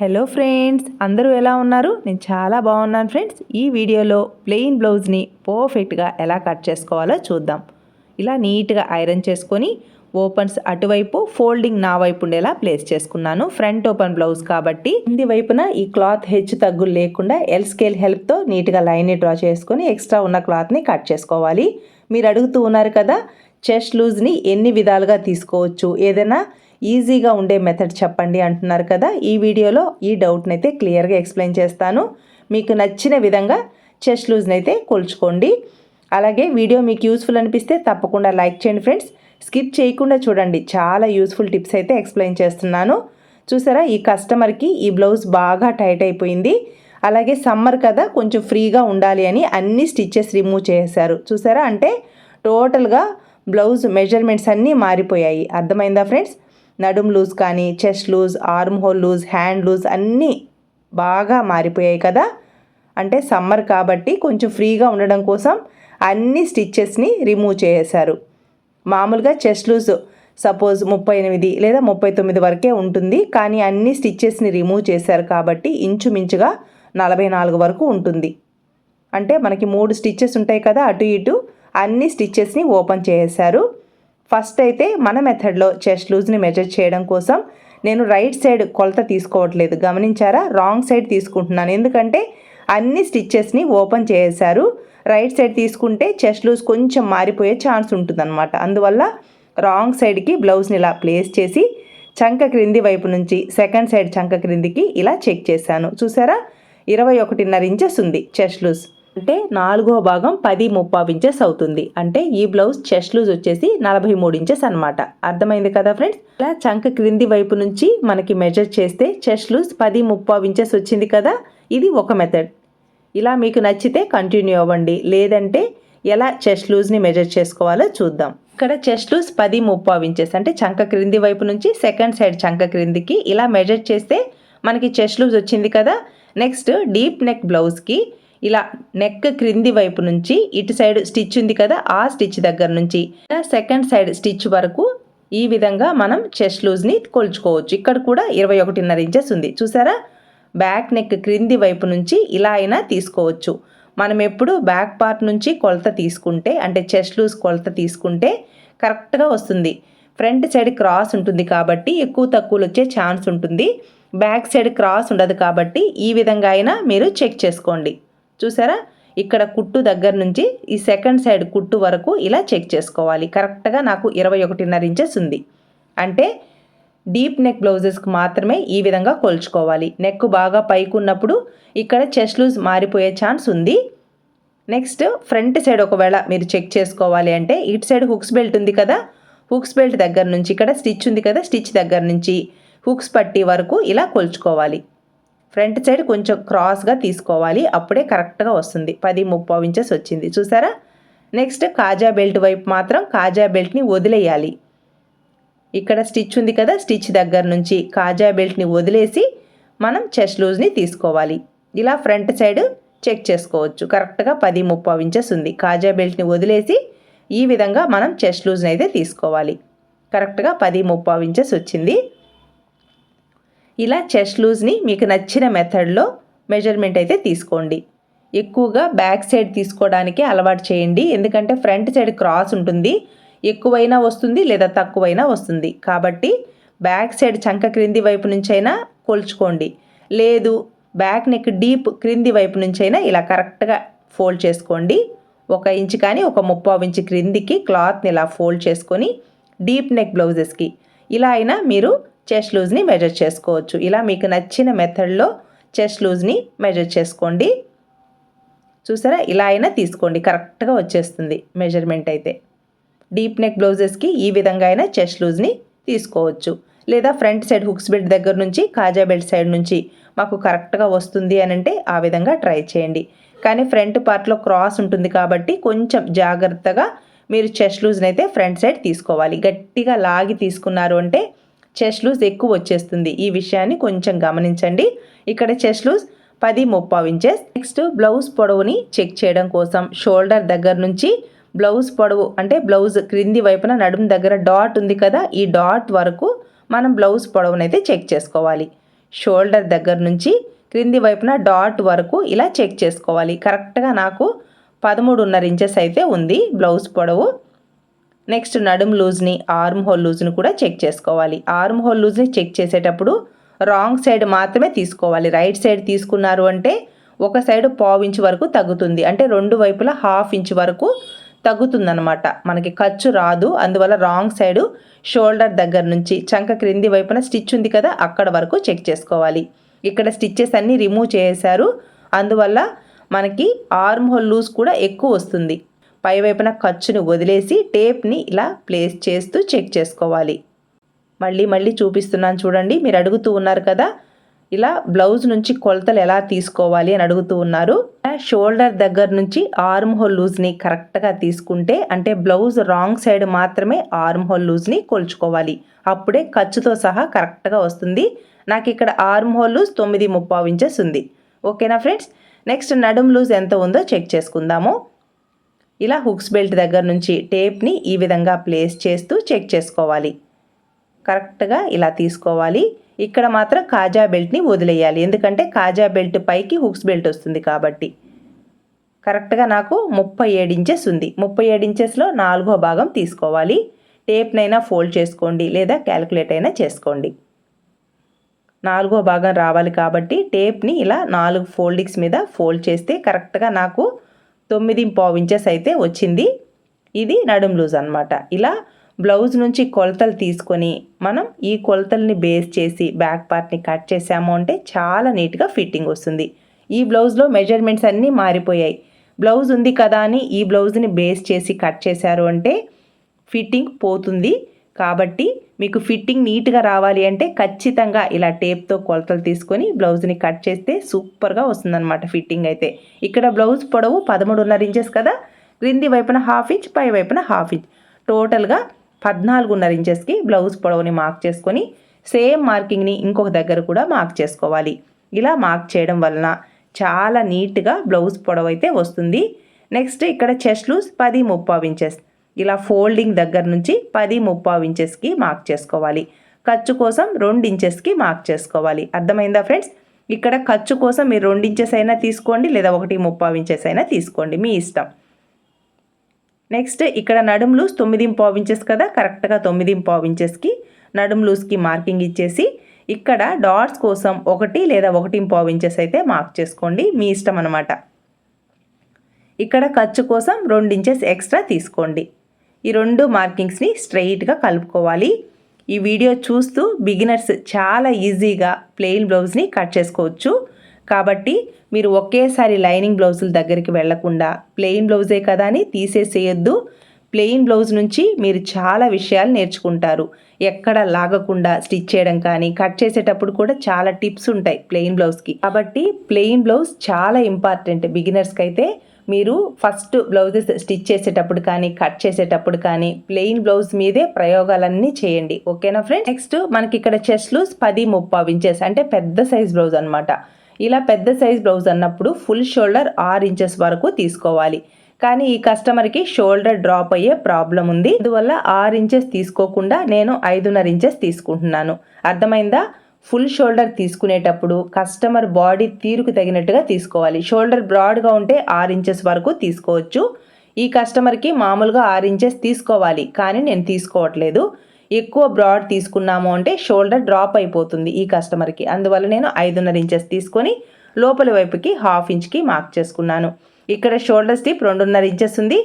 Hello friends అందరూ ఎలా ఉన్నారు? నేను చాలా బాగున్నాను ఫ్రెండ్స్ ఈ వీడియోలో ప్లెయిన్ బ్లౌజ్ని పర్ఫెక్ట్గా ఎలా కట్ చేసుకోవాలో చూద్దాం. ఇలా నీట్గా ఐరన్ చేసుకొని ఓపెన్స్ అటువైపు ఫోల్డింగ్ నా వైపు ఉండేలా ప్లేస్ చేసుకున్నాను. ఫ్రంట్ ఓపెన్ బ్లౌజ్ కాబట్టి కింది వైపున ఈ క్లాత్ హెచ్చు తగ్గులు లేకుండా ఎల్ స్కేల్ హెల్ప్తో నీట్గా లైన్ని డ్రా చేసుకొని ఎక్స్ట్రా ఉన్న క్లాత్ని కట్ చేసుకోవాలి. మీరు అడుగుతూ ఉన్నారు కదా చెస్ట్ లూజ్ని ఎన్ని విధాలుగా తీసుకోవచ్చు? ఏదైనా ఈజీగా ఉండే మెథడ్ చెప్పండి అంటున్నారు కదా. ఈ వీడియోలో ఈ డౌట్ని అయితే క్లియర్గా ఎక్స్ప్లెయిన్ చేస్తాను. మీకు నచ్చిన విధంగా చెస్ట్ లూజ్ని అయితే కొలుచుకోండి. అలాగే వీడియో మీకు యూస్ఫుల్ అనిపిస్తే తప్పకుండా లైక్ చేయండి ఫ్రెండ్స్ స్కిప్ చేయకుండా చూడండి. చాలా యూస్ఫుల్ టిప్స్ అయితే ఎక్స్ప్లెయిన్ చేస్తున్నాను. చూసారా? ఈ కస్టమర్కి ఈ బ్లౌజ్ బాగా టైట్ అయిపోయింది. అలాగే సమ్మర్ కదా కొంచెం ఫ్రీగా ఉండాలి అని అన్ని స్టిచ్చెస్ రిమూవ్ చేశారు. చూసారా? అంటే టోటల్గా బ్లౌజ్ మెజర్మెంట్స్ అన్నీ మారిపోయాయి. అర్థమైందా ఫ్రెండ్స్ నడుం లూజ్ కానీ chest loose arm hole loose hand loose అన్నీ బాగా మారిపోయాయి కదా. అంటే సమ్మర్ కాబట్టి కొంచెం ఫ్రీగా ఉండడం కోసం అన్ని స్టిచ్చెస్ని రిమూవ్ చేసేశారు. మామూలుగా చెస్ట్ లూజ్ సపోజ్ ముప్పై ఎనిమిది లేదా ముప్పై తొమ్మిది వరకే ఉంటుంది. కానీ అన్ని స్టిచ్చెస్ని రిమూవ్ చేశారు కాబట్టి ఇంచుమించుగా నలభై నాలుగు వరకు ఉంటుంది. అంటే మనకి మూడు స్టిచ్చెస్ ఉంటాయి కదా అటు ఇటు అన్ని స్టిచ్చెస్ని ఓపెన్ చేసేసారు ఫస్ట్ అయితే మన మెథడ్లో చెస్ట్ లూజ్ని మెజర్ చేయడం కోసం నేను రైట్ సైడ్ కొలత తీసుకోవట్లేదు. గమనించారా? రాంగ్ సైడ్ తీసుకుంటున్నాను. ఎందుకంటే అన్ని స్టిచ్చెస్ని ఓపెన్ చేశారు. రైట్ సైడ్ తీసుకుంటే చెస్ట్ లూజ్ కొంచెం మారిపోయే ఛాన్స్ ఉంటుందన్నమాట. అందువల్ల రాంగ్ సైడ్కి బ్లౌజ్ని ఇలా ప్లేస్ చేసి చంక క్రింది వైపు నుంచి సెకండ్ సైడ్ చంక క్రిందికి ఇలా చెక్ చేశాను. చూసారా? ఇరవై ఒకటిన్నర ఇంచెస్ ఉంది చెస్ట్ లూజ్. అంటే నాలుగో భాగం పది ముప్పావు ఇంచెస్ అవుతుంది. అంటే ఈ బ్లౌజ్ చెస్ట్ లూజ్ వచ్చేసి నలభై మూడు ఇంచెస్ అనమాట అర్థమైంది కదా ఫ్రెండ్స్ ఇలా చంక క్రింది వైపు నుంచి మనకి మెజర్ చేస్తే చెస్ట్ లూజ్ పది ముప్పావు ఇంచెస్ వచ్చింది కదా? ఇది ఒక మెథడ్ ఇలా మీకు నచ్చితే కంటిన్యూ అవ్వండి. లేదంటే ఎలా చెస్ట్ లూజ్ని మెజర్ చేసుకోవాలో చూద్దాం. ఇక్కడ చెస్ట్ లూజ్ పది ముప్పావు ఇంచెస్ అంటే చంక క్రింది వైపు నుంచి సెకండ్ సైడ్ చంక క్రిందికి ఇలా మెజర్ చేస్తే మనకి చెస్ట్ లూజ్ వచ్చింది కదా? నెక్స్ట్ డీప్ నెక్ బ్లౌజ్కి ఇలా నెక్ క్రింది వైపు నుంచి ఇటు సైడ్ స్టిచ్ ఉంది కదా ఆ స్టిచ్ దగ్గర నుంచి సెకండ్ సైడ్ స్టిచ్ వరకు ఈ విధంగా మనం చెస్ట్ లూజ్ని కొలుచుకోవచ్చు. ఇక్కడ కూడా ఇరవై ఒకటిన్నర ఇంచెస్ ఉంది. చూసారా? బ్యాక్ నెక్ క్రింది వైపు నుంచి ఇలా అయినా తీసుకోవచ్చు. మనం ఎప్పుడు బ్యాక్ పార్ట్ నుంచి కొలత తీసుకుంటే అంటే చెస్ట్ లూజ్ కొలత తీసుకుంటే కరెక్ట్గా వస్తుంది. ఫ్రంట్ సైడ్ క్రాస్ ఉంటుంది కాబట్టి ఎక్కువ తక్కువలు వచ్చే ఛాన్స్ ఉంటుంది. బ్యాక్ సైడ్ క్రాస్ ఉండదు కాబట్టి ఈ విధంగా అయినా మీరు చెక్ చేసుకోండి. చూసారా? ఇక్కడ కుట్టు దగ్గర నుంచి ఈ సెకండ్ సైడ్ కుట్టు వరకు ఇలా చెక్ చేసుకోవాలి. కరెక్ట్గా నాకు ఇరవై ఒకటిన్నర ఇంచెస్ ఉంది. అంటే డీప్ నెక్ బ్లౌజెస్కి మాత్రమే ఈ విధంగా కొలుచుకోవాలి. నెక్ బాగా పైకి ఉన్నప్పుడు ఇక్కడ చెస్ట్ లూజ్ మారిపోయే ఛాన్స్ ఉంది. నెక్స్ట్ ఫ్రంట్ సైడ్ ఒకవేళ మీరు చెక్ చేసుకోవాలి అంటే ఇటు సైడ్ హుక్స్ బెల్ట్ ఉంది కదా? హుక్స్ బెల్ట్ దగ్గర నుంచి ఇక్కడ స్టిచ్ ఉంది కదా? స్టిచ్ దగ్గర నుంచి హుక్స్ పట్టి వరకు ఇలా కొలుచుకోవాలి. ఫ్రంట్ సైడ్ కొంచెం క్రాస్గా తీసుకోవాలి. అప్పుడే కరెక్ట్గా వస్తుంది. పది ముప్పై ఇంచెస్ వచ్చింది. చూసారా? నెక్స్ట్ కాజా బెల్ట్ వైపు మాత్రం కాజా బెల్ట్ని వదిలేయాలి. ఇక్కడ స్టిచ్ ఉంది కదా స్టిచ్ దగ్గర నుంచి కాజా బెల్ట్ని వదిలేసి మనం చెస్ట్ లూజ్ని తీసుకోవాలి. ఇలా ఫ్రంట్ సైడ్ చెక్ చేసుకోవచ్చు. కరెక్ట్గా పది ముప్పై ఇంచెస్ ఉంది. కాజా బెల్ట్ని వదిలేసి ఈ విధంగా మనం చెస్ట్ లూజ్ని అయితే తీసుకోవాలి. కరెక్ట్గా పది ముప్పై ఇంచెస్ వచ్చింది. ఇలా చెస్ట్ లూజ్ని మీకు నచ్చిన మెథడ్లో మెజర్మెంట్ అయితే తీసుకోండి. ఎక్కువగా బ్యాక్ సైడ్ తీసుకోవడానికి అలవాటు చేయండి. ఎందుకంటే ఫ్రంట్ సైడ్ క్రాస్ ఉంటుంది. ఎక్కువైనా వస్తుంది లేదా తక్కువైనా వస్తుంది. కాబట్టి బ్యాక్ సైడ్ చంక క్రింది వైపు నుంచైనా కొలుచుకోండి. లేదు బ్యాక్ నెక్ డీప్ క్రింది వైపు నుంచైనా ఇలా కరెక్ట్గా ఫోల్డ్ చేసుకోండి. ఒక ఇంచు కానీ ఒక ముప్పావు ఇంచు క్రిందికి క్లాత్ని ఇలా ఫోల్డ్ చేసుకొని డీప్ నెక్ బ్లౌజెస్కి ఇలా అయినా మీరు చెస్ట్ లూజ్ని మెజర్ చేసుకోవచ్చు. ఇలా మీకు నచ్చిన మెథడ్లో చెస్ట్ లూజ్ని మెజర్ చేసుకోండి. చూసారా? ఇలా అయినా తీసుకోండి. కరెక్ట్గా వచ్చేస్తుంది మెజర్మెంట్ అయితే. డీప్ నెక్ బ్లౌజెస్కి ఈ విధంగా అయినా చెస్ట్ లూజ్ని తీసుకోవచ్చు. లేదా ఫ్రంట్ సైడ్ హుక్స్ బెల్ట్ దగ్గర నుంచి కాజా బెల్ట్ సైడ్ నుంచి మాకు కరెక్ట్గా వస్తుంది అని అంటే ఆ విధంగా ట్రై చేయండి. కానీ ఫ్రంట్ పార్ట్లో క్రాస్ ఉంటుంది కాబట్టి కొంచెం జాగ్రత్తగా మీరు చెస్ట్ లూజ్ని అయితే ఫ్రంట్ సైడ్ తీసుకోవాలి. గట్టిగా లాగి తీసుకున్నారు అంటే చెస్ట్ లూజ్ ఎక్కువ వచ్చేస్తుంది. ఈ విషయాన్ని కొంచెం గమనించండి. ఇక్కడ చెస్ట్ లూజ్ పది ముప్పావు ఇంచెస్. నెక్స్ట్ బ్లౌజ్ పొడవుని చెక్ చేయడం కోసం షోల్డర్ దగ్గర నుంచి బ్లౌజ్ పొడవు అంటే బ్లౌజ్ క్రింది వైపున నడుము దగ్గర డాట్ ఉంది కదా ఈ డాట్ వరకు మనం బ్లౌజ్ పొడవునైతే చెక్ చేసుకోవాలి. షోల్డర్ దగ్గర నుంచి క్రింది వైపున డాట్ వరకు ఇలా చెక్ చేసుకోవాలి. కరెక్ట్గా నాకు పదమూడున్నర ఇంచెస్ అయితే ఉంది బ్లౌజ్ పొడవు. నెక్స్ట్ నడుం లూజ్ని ఆర్మ్ హోల్ లూజ్ని కూడా చెక్ చేసుకోవాలి. ఆర్మ్ హోల్ లూజ్ని చెక్ చేసేటప్పుడు రాంగ్ సైడ్ మాత్రమే తీసుకోవాలి. రైట్ సైడ్ తీసుకున్నారు అంటే ఒక సైడ్ పావు ఇంచ్ వరకు తగ్గుతుంది. అంటే రెండు వైపులా హాఫ్ ఇంచ్ వరకు తగ్గుతుందనమాట మనకి ఖర్చు రాదు. అందువల్ల రాంగ్ సైడ్ షోల్డర్ దగ్గర నుంచి చంక క్రింది వైపున స్టిచ్ ఉంది కదా అక్కడ వరకు చెక్ చేసుకోవాలి. ఇక్కడ స్టిచ్చెస్ అన్నీ రిమూవ్ చేశారు. అందువల్ల మనకి ఆర్మ్ హోల్ లూజ్ కూడా ఎక్కువ వస్తుంది. పై వైపున వదిలేసి టేప్ని ఇలా ప్లేస్ చేస్తూ చెక్ చేసుకోవాలి. మళ్ళీ మళ్ళీ చూపిస్తున్నాను చూడండి మీరు అడుగుతూ ఉన్నారు కదా ఇలా బ్లౌజ్ నుంచి కొలతలు ఎలా తీసుకోవాలి అని అడుగుతూ ఉన్నారు. షోల్డర్ దగ్గర నుంచి ఆర్మ్ హోల్ లూజ్ని కరెక్ట్గా తీసుకుంటే అంటే బ్లౌజ్ రాంగ్ సైడ్ మాత్రమే ఆర్మ్ హోల్ లూజ్ని కొలుచుకోవాలి. అప్పుడే ఖర్చుతో సహా కరెక్ట్గా వస్తుంది. నాకు ఇక్కడ ఆర్మ్ హోల్ లూజ్ తొమ్మిది ముప్పావు ఇంచెస్ ఉంది. ఓకేనా ఫ్రెండ్స్? నెక్స్ట్ నడుం లూజ్ ఎంత ఉందో చెక్ చేసుకుందాము. ఇలా హుక్స్ బెల్ట్ దగ్గర నుంచి టేప్ని ఈ విధంగా ప్లేస్ చేస్తూ చెక్ చేసుకోవాలి. కరెక్ట్గా ఇలా తీసుకోవాలి. ఇక్కడ మాత్రం కాజా బెల్ట్ని వదిలేయాలి. ఎందుకంటే కాజా బెల్ట్ పైకి హుక్స్ బెల్ట్ వస్తుంది కాబట్టి. కరెక్ట్గా నాకు ముప్పై ఏడు ఇంచెస్ ఉంది. ముప్పై ఏడు ఇంచెస్లో నాలుగో భాగం తీసుకోవాలి. టేప్నైనా ఫోల్డ్ చేసుకోండి లేదా క్యాలిక్యులేట్ అయినా చేసుకోండి. నాలుగో భాగం రావాలి కాబట్టి టేప్ని ఇలా నాలుగు ఫోల్డింగ్స్ మీద ఫోల్డ్ చేస్తే కరెక్ట్గా నాకు తొమ్మిది పావు ఇంచెస్ అయితే వచ్చింది. ఇది నడుం లూజ్ అనమాట ఇలా బ్లౌజ్ నుంచి కొలతలు తీసుకొని మనం ఈ కొలతల్ని బేస్ చేసి బ్యాక్ పార్ట్ని కట్ చేసాము అంటే చాలా నీట్గా ఫిట్టింగ్ వస్తుంది. ఈ బ్లౌజ్లో మెజర్మెంట్స్ అన్నీ మారిపోయాయి. బ్లౌజ్ ఉంది కదా అని ఈ బ్లౌజ్ని బేస్ చేసి కట్ చేశారు అంటే ఫిట్టింగ్ పోతుంది. కాబట్టి మీకు ఫిట్టింగ్ నీట్గా రావాలి అంటే ఖచ్చితంగా ఇలా టేప్తో కొలతలు తీసుకొని బ్లౌజ్ని కట్ చేస్తే సూపర్గా వస్తుందన్నమాట ఫిట్టింగ్ అయితే. ఇక్కడ బ్లౌజ్ పొడవు పదమూడున్నర ఇంచెస్ కదా? క్రింది వైపున హాఫ్ ఇంచ్ పై వైపున హాఫ్ ఇంచ్ టోటల్గా పద్నాలుగున్నర ఇంచెస్కి బ్లౌజ్ పొడవుని మార్క్ చేసుకొని సేమ్ మార్కింగ్ని ఇంకొక దగ్గర కూడా మార్క్ చేసుకోవాలి. ఇలా మార్క్ చేయడం వలన చాలా నీట్గా బ్లౌజ్ పొడవు అయితే వస్తుంది. నెక్స్ట్ ఇక్కడ చెస్ట్ లూజ్ పది ముప్పావు ఇంచెస్ ఇలా ఫోల్డింగ్ దగ్గర నుంచి పది ముప్పావు ఇంచెస్కి మార్క్ చేసుకోవాలి. ఖర్చు కోసం రెండు ఇంచెస్కి మార్క్ చేసుకోవాలి. అర్థమైందా ఫ్రెండ్స్? ఇక్కడ ఖర్చు కోసం మీరు రెండు ఇంచెస్ అయినా తీసుకోండి లేదా ఒకటి ముప్పావు ఇంచెస్ అయినా తీసుకోండి మీ ఇష్టం. నెక్స్ట్ ఇక్కడ నడుం లూజ్ తొమ్మిది పావు ఇంచెస్ కదా కరెక్ట్గా తొమ్మిది పావు ఇంచెస్కి నడుం లూజ్కి మార్కింగ్ ఇచ్చేసి ఇక్కడ డాట్స్ కోసం ఒకటి లేదా ఒకటి పావు ఇంచెస్ అయితే మార్క్ చేసుకోండి మీ ఇష్టం అనమాట ఇక్కడ ఖర్చు కోసం రెండు ఇంచెస్ ఎక్స్ట్రా తీసుకోండి. ఈ రెండు మార్కింగ్స్ని స్ట్రైట్గా కలుపుకోవాలి. ఈ వీడియో చూస్తూ బిగినర్స్ చాలా ఈజీగా ప్లెయిన్ బ్లౌజ్ని కట్ చేసుకోవచ్చు. కాబట్టి మీరు ఒకేసారి లైనింగ్ బ్లౌజుల దగ్గరికి వెళ్ళకుండా ప్లెయిన్ బ్లౌజే కదా అని తీసేసేయొద్దు. ప్లెయిన్ బ్లౌజ్ నుంచి మీరు చాలా విషయాలు నేర్చుకుంటారు. ఎక్కడ లాగకుండా స్టిచ్ చేయడం కానీ కట్ చేసేటప్పుడు కూడా చాలా టిప్స్ ఉంటాయి ప్లెయిన్ బ్లౌజ్కి. కాబట్టి ప్లెయిన్ బ్లౌజ్ చాలా ఇంపార్టెంట్ బిగినర్స్కి అయితే మీరు ఫస్ట్ బ్లౌజెస్ స్టిచ్ చేసేటప్పుడు కానీ కట్ చేసేటప్పుడు కానీ ప్లెయిన్ బ్లౌజ్ మీదే ప్రయోగాలన్నీ చేయండి. ఓకేనా ఫ్రెండ్స్ నెక్స్ట్ మనకి ఇక్కడ చెస్ట్ లూస్ పది ముప్పావు ఇంచెస్ అంటే పెద్ద సైజ్ బ్లౌజ్ అనమాట ఇలా పెద్ద సైజ్ బ్లౌజ్ అన్నప్పుడు ఫుల్ షోల్డర్ ఆరు ఇంచెస్ వరకు తీసుకోవాలి. కానీ ఈ కస్టమర్కి షోల్డర్ డ్రాప్ అయ్యే ప్రాబ్లం ఉంది. అందువల్ల ఆరు ఇంచెస్ తీసుకోకుండా నేను ఐదున్నర ఇంచెస్ తీసుకుంటున్నాను. అర్థమైందా? ఫుల్ షోల్డర్ తీసుకునేటప్పుడు కస్టమర్ బాడీ తీరుకు తగినట్టుగా తీసుకోవాలి. షోల్డర్ బ్రాడ్గా ఉంటే ఆరు ఇంచెస్ వరకు తీసుకోవచ్చు. ఈ కస్టమర్కి మామూలుగా ఆరు ఇంచెస్ తీసుకోవాలి. కానీ నేను తీసుకోవట్లేదు. ఎక్కువ బ్రాడ్ తీసుకున్నాము అంటే షోల్డర్ డ్రాప్ అయిపోతుంది ఈ కస్టమర్కి. అందువల్ల నేను ఐదున్నర ఇంచెస్ తీసుకొని లోపలి వైపుకి హాఫ్ ఇంచ్కి మార్క్ చేసుకున్నాను. ఇక్కడ షోల్డర్ స్టిప్ రెండున్నర ఇంచెస్ ఉంది.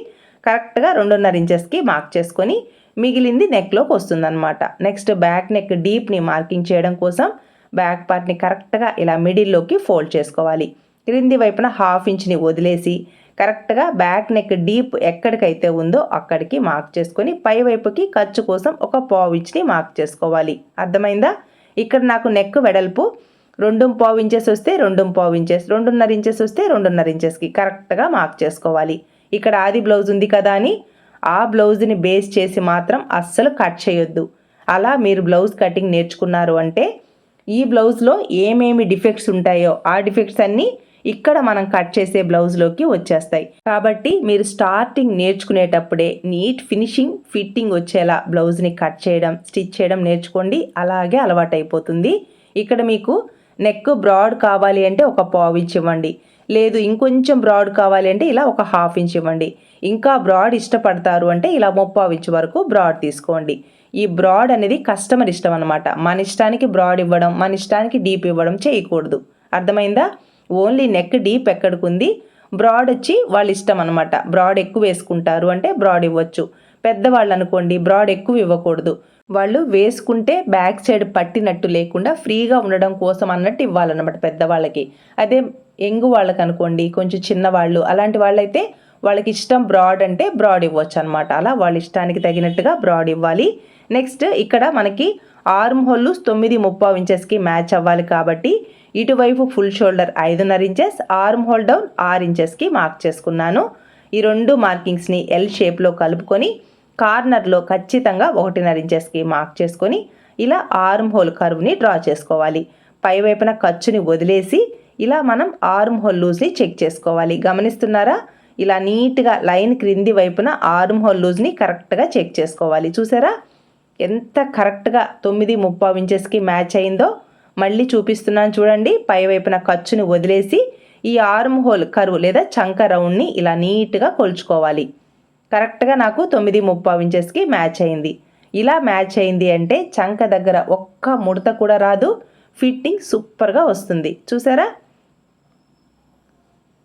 కరెక్ట్గా రెండున్నర ఇంచెస్కి మార్క్ చేసుకొని మిగిలింది నెక్లోకి వస్తుందన్నమాట. నెక్స్ట్ బ్యాక్ నెక్ డీప్ని మార్కింగ్ చేయడం కోసం బ్యాక్ పార్ట్ని కరెక్ట్గా ఇలా మిడిల్లోకి ఫోల్డ్ చేసుకోవాలి. క్రింది వైపున హాఫ్ ఇంచ్ని వదిలేసి కరెక్ట్గా బ్యాక్ నెక్ డీప్ ఎక్కడికైతే ఉందో అక్కడికి మార్క్ చేసుకొని పై వైపుకి ఖర్చు కోసం ఒక పావు ఇంచ్ని మార్క్ చేసుకోవాలి. అర్థమైందా? ఇక్కడ నాకు నెక్ వెడల్పు రెండు పావు ఇంచెస్ వస్తే రెండు పావు ఇంచెస్ రెండున్నర ఇంచెస్ వస్తే రెండున్నర ఇంచెస్కి కరెక్ట్గా మార్క్ చేసుకోవాలి. ఇక్కడ ఆది బ్లౌజ్ ఉంది కదా అని ఆ బ్లౌజ్ని బేస్ చేసి మాత్రం అస్సలు కట్ చేయొద్దు. అలా మీరు బ్లౌజ్ కటింగ్ నేర్చుకున్నారు అంటే ఈ బ్లౌజ్లో ఏమేమి డిఫెక్ట్స్ ఉంటాయో ఆ డిఫెక్ట్స్ అన్నీ ఇక్కడ మనం కట్ చేసే బ్లౌజ్లోకి వచ్చేస్తాయి. కాబట్టి మీరు స్టార్టింగ్ నేర్చుకునేటప్పుడే నీట్ ఫినిషింగ్ ఫిట్టింగ్ వచ్చేలా బ్లౌజ్ని కట్ చేయడం స్టిచ్ చేయడం నేర్చుకోండి. అలాగే అలవాటైపోతుంది. ఇక్కడ మీకు నెక్ బ్రాడ్ కావాలి అంటే ఒక పావు ఇంచ్ ఇవ్వండి. లేదు ఇంకొంచెం బ్రాడ్ కావాలి అంటే ఇలా ఒక హాఫ్ ఇంచ్ ఇవ్వండి. ఇంకా బ్రాడ్ ఇష్టపడతారు అంటే ఇలా ముప్పావు ఇంచు వరకు బ్రాడ్ తీసుకోండి. ఈ బ్రాడ్ అనేది కస్టమర్ ఇష్టం అనమాట మన ఇష్టానికి బ్రాడ్ ఇవ్వడం మన ఇష్టానికి డీప్ ఇవ్వడం చేయకూడదు. అర్థమైందా? ఓన్లీ నెక్ డీప్ ఎక్కడికి ఉంది బ్రాడ్ వచ్చి వాళ్ళ ఇష్టం అనమాట బ్రాడ్ ఎక్కువ వేసుకుంటారు అంటే బ్రాడ్ ఇవ్వచ్చు. పెద్దవాళ్ళు అనుకోండి బ్రాడ్ ఎక్కువ ఇవ్వకూడదు. వాళ్ళు వేసుకుంటే బ్యాక్ సైడ్ పట్టినట్టు లేకుండా ఫ్రీగా ఉండడం కోసం అన్నట్టు ఇవ్వాలన్నమాట పెద్దవాళ్ళకి. అదే ఎంగు వాళ్ళకి అనుకోండి కొంచెం చిన్నవాళ్ళు అలాంటి వాళ్ళైతే వాళ్ళకి ఇష్టం బ్రాడ్ అంటే బ్రాడ్ ఇవ్వచ్చు అనమాట అలా వాళ్ళ ఇష్టానికి తగినట్టుగా బ్రాడ్ ఇవ్వాలి. నెక్స్ట్ ఇక్కడ మనకి ఆర్మ్ హోల్లు తొమ్మిది ముప్పావు ఇంచెస్కి మ్యాచ్ అవ్వాలి కాబట్టి ఇటువైపు ఫుల్ షోల్డర్ ఐదున్నర ఇంచెస్ ఆర్మ్ హోల్ డౌన్ ఆరు ఇంచెస్కి మార్క్ చేసుకున్నాను. ఈ రెండు మార్కింగ్స్ని ఎల్ షేప్లో కలుపుకొని కార్నర్లో ఖచ్చితంగా ఒకటిన్నర ఇంచెస్కి మార్క్ చేసుకొని ఇలా ఆర్మ్ హోల్ కర్వ్ని డ్రా చేసుకోవాలి. పై వైపున ఖర్చుని వదిలేసి ఇలా మనం ఆర్మ్ హోల్ లూజ్ని చెక్ చేసుకోవాలి. గమనిస్తున్నారా? ఇలా నీట్గా లైన్ క్రింది వైపున ఆర్మ్ హోల్ లూజ్ని కరెక్ట్గా చెక్ చేసుకోవాలి. చూసారా? ఎంత కరెక్ట్గా తొమ్మిది ముప్పావు ఇంచెస్కి మ్యాచ్ అయిందో మళ్ళీ చూపిస్తున్నాను చూడండి. పై వైపున ఖర్చుని వదిలేసి ఈ ఆర్మ్ హోల్ కరువు లేదా చంక రౌండ్ని ఇలా నీట్గా కొలుచుకోవాలి. కరెక్ట్గా నాకు తొమ్మిది ముప్పావు ఇంచెస్కి మ్యాచ్ అయింది. ఇలా మ్యాచ్ అయింది అంటే చంక దగ్గర ఒక్క ముడత కూడా రాదు. ఫిట్టింగ్ సూపర్గా వస్తుంది. చూసారా?